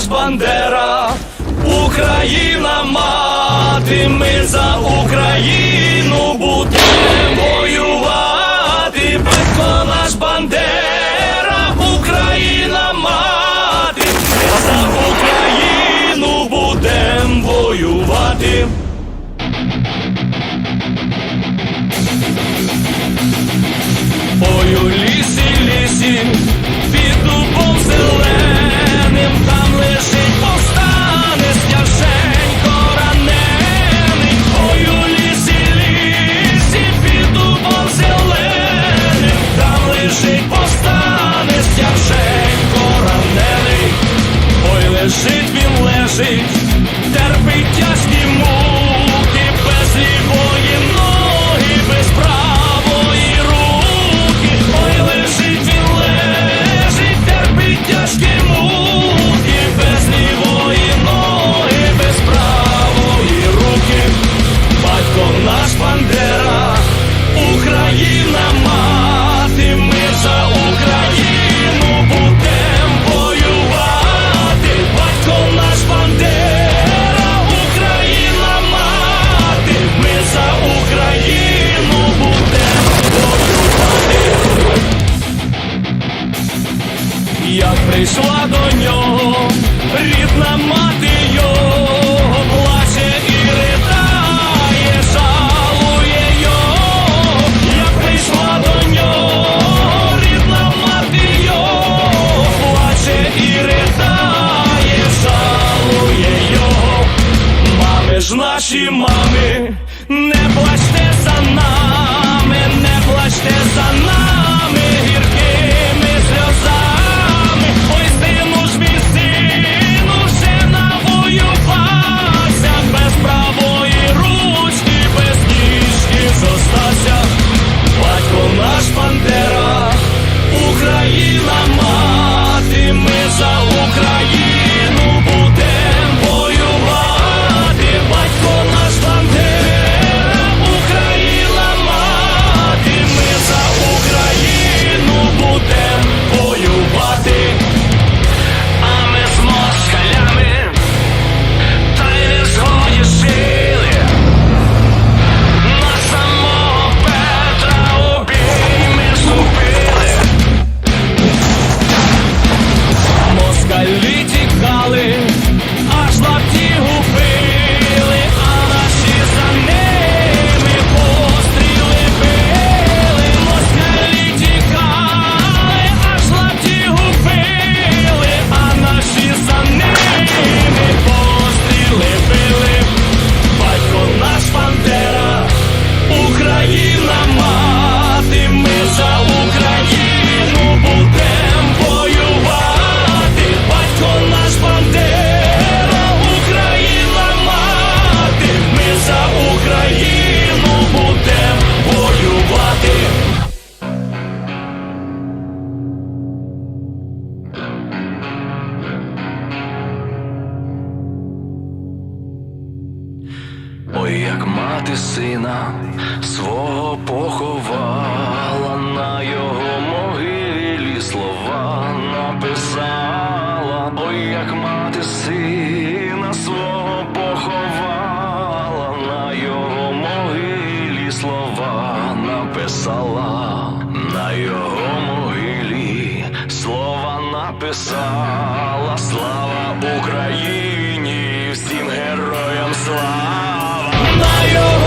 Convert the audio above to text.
наш Бандера, Україна мати, ми за Україну будемо воювати, батько наш Бандера, Україна мати, за Україну будемо воювати. Ой, у лісі, лісі. seats. прийшла до нього, рідна мати його плаче і ридає, шалує, його, як прийшла до нього, рідна мати його, плаче і ридає, шалує, його, мами ж наші мами. як мати сина свого поховала на його могилі слова написала, Ой, як мати сина свого поховала, на його могилі слова написала, на його могилі слова написала, слава Україні всім героям слава. Freedom!